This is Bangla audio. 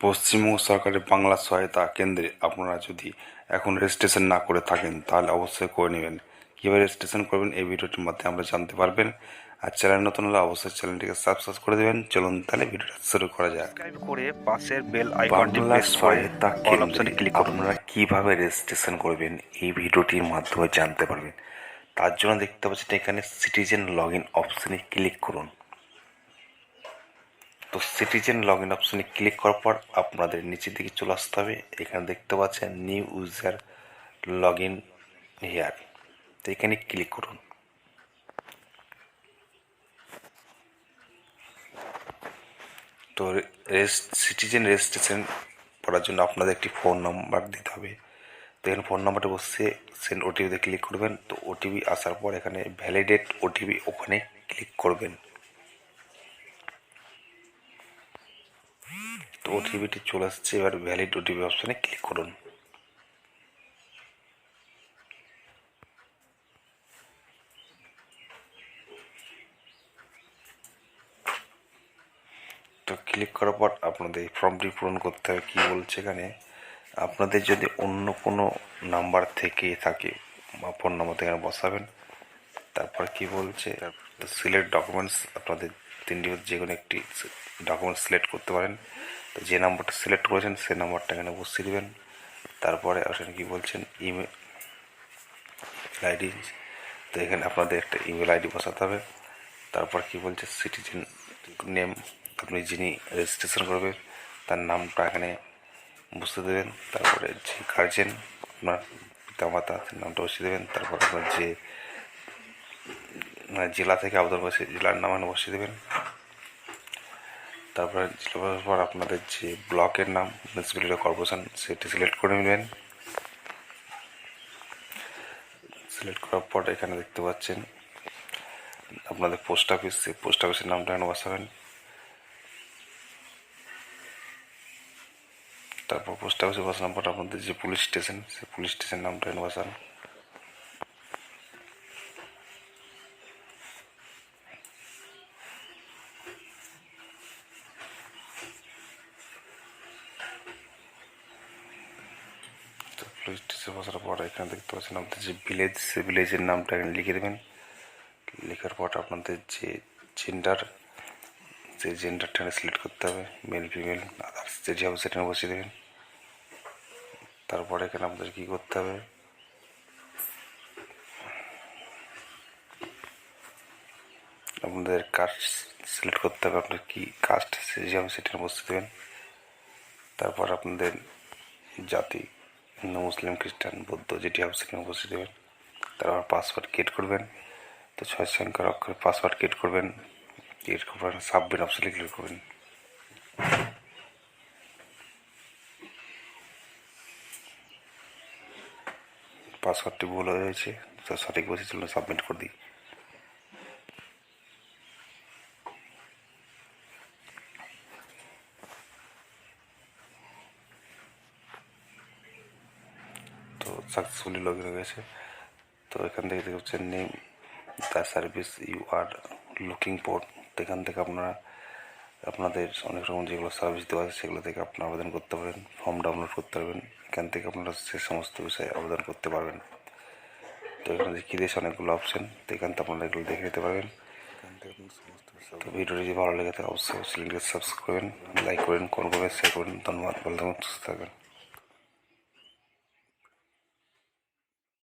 পশ্চিমবঙ্গ সরকারের বাংলা সহায়তা কেন্দ্রে আপনারা যদি এখন রেজিস্ট্রেশন না করে থাকেন তাহলে অবশ্যই করে নেবেন। কীভাবে রেজিস্ট্রেশন করবেন এই ভিডিওটির মাধ্যমে আমরা জানতে পারবেন। আর চ্যানেল নতুন হলে অবশ্যই চ্যানেলটিকে সাবস্ক্রাইব করে দেবেন। চলুন তাহলে ভিডিওটা শুরু করা যাক। করে পাশের বেল আইকনটি প্রেস করে অপশনে কেন্দ্রে ক্লিক করুন। আপনারা কীভাবে রেজিস্ট্রেশন করবেন এই ভিডিওটির মাধ্যমে জানতে পারবেন। তার জন্য দেখতে পাচ্ছেন এখানে সিটিজেন লগ ইন অপশনে ক্লিক করুন। তো সিটিজেন লগ ইন অপশনে ক্লিক করার পর আপনাদের নিচের দিকে চলে আসতে হবে। এখানে দেখতে পাচ্ছেন new user log in here তো এখানে ক্লিক করুন। তো সিটিজেন রেজিস্ট্রেশন করার জন্য আপনাদের একটি ফোন নাম্বার দিতে হবে। তো এখানে ফোন নাম্বারটা বসে সেন্ড ওটিপিতে ক্লিক করবেন। তো ওটিপি আসার পর এখানে ভ্যালিডেট ওটিপি ওখানে ক্লিক করবেন। ওটিপিটি চলে আসছে, এবার ভ্যালিড ওটিপি অপশানে ক্লিক করুন। তো ক্লিক করার পর আপনাদের এই ফর্মটি পূরণ করতে হবে, কী বলছে এখানে? আপনাদের যদি অন্য কোনো নাম্বার থেকে থাকে, বা ফোন নাম্বার থেকে বসাবেন, তারপর কি বলছে? সিলেক্ট ডকুমেন্টস আপনাদের তিনটি যে কোনো একটি ডকুমেন্টস সিলেক্ট করতে পারেন। তো যে নাম্বারটা সিলেক্ট করেছেন, সে নাম্বারটা এখানে বসিয়ে দেবেন। তারপরে আসলে কি বলছেন ইমেল আইডি তো এখানে আপনাদের একটা ইমেল আইডি বসাতে হবে। তারপর কি বলছে সিটিজেন নেম আপনি যিনি রেজিস্ট্রেশন করবেন তার নামটা এখানে বুঝতে দেবেন। তারপরে যে গার্জেন আপনার পিতামাতা নামটা বসিয়ে দেবেন। তারপর আপনার যে মানে জেলা থেকে আবেদন করেছে, জেলার নাম বসিয়ে দেবেন। তারপরে জেলা বসার পর আপনাদের যে ব্লকের নাম মিউনিসিপ্যালিটি কর্পোরেশন সেটি সিলেক্ট করে নেবেন। সিলেক্ট করার পর এখানে দেখতে পাচ্ছেন, আপনাদের পোস্ট অফিস সেই পোস্ট অফিসের নামটা এখানে বসাবেন। তারপর পোস্ট অফিসে বসানোর পর আপনাদের যে পুলিশ স্টেশন সেই পুলিশ স্টেশন নামটা এখানে বসান। স্টেশন বসার পর এখানে দেখতে পাচ্ছেন আপনাদের যে ভিলেজ সেই ভিলেজের নামটা এখানে লিখে দেবেন। লেখার পর আপনাদের যে জেন্ডার সেই জেন্ডারটা এখানে সিলেক্ট করতে হবে মেল ফিমেল আদার্স যেটি হবে সেটা বসিয়ে দেবেন। তারপরে এখানে আপনাদের কী করতে হবে? আপনাদের কাস্ট সিলেক্ট করতে হবে, আপনার কী কাস্ট সেটি হবে সেটা বসিয়ে দেবেন। তারপর আপনাদের জাতি হিন্দু, মুসলিম, খ্রিস্টান, বৌদ্ধ যেটি হবে সেখানে বসিয়ে দেবেন তারপর পাসওয়ার্ড ক্রিয়েট করবেন। তো ছয় সংখ্যার অক্ষরে পাসওয়ার্ড ক্রিয়েট করবেন। ক্রিয়েট করবেন সাবমিট অপশনে ক্লিক করবেন। পাসওয়ার্ডটি ভুল হয়ে রয়েছে সঠিক বসে চলুন, সাবমিট করে দিই তো সাকসেসফুলি লগ ইন হয়ে গেছে তো এখান থেকে দেখতে পাচ্ছেন name the service you are looking for তো এখান থেকে আপনারা, আপনাদের অনেক রকম যেগুলো সার্ভিস দেওয়া আছে সেগুলো থেকে আপনারা আবেদন করতে পারেন ফর্ম ডাউনলোড করতে পারবেন, এখান থেকে আপনারা সে সমস্ত বিষয়ে আবেদন করতে পারবেন। তো এখানে দেখিয়ে দিয়েছে অনেকগুলো অপশন তো এখান থেকে আপনারা এগুলো দেখে নিতে পারবেন। তো ভিডিওটি যদি ভালো লেগে থাকে, অবশ্যই চ্যানেলটিকে সাবস্ক্রাইব করবেন লাইক করবেন কমেন্ট করবেন শেয়ার করবেন, ধন্যবাদ, ভালো থাকবেন, সুস্থ থাকবেন।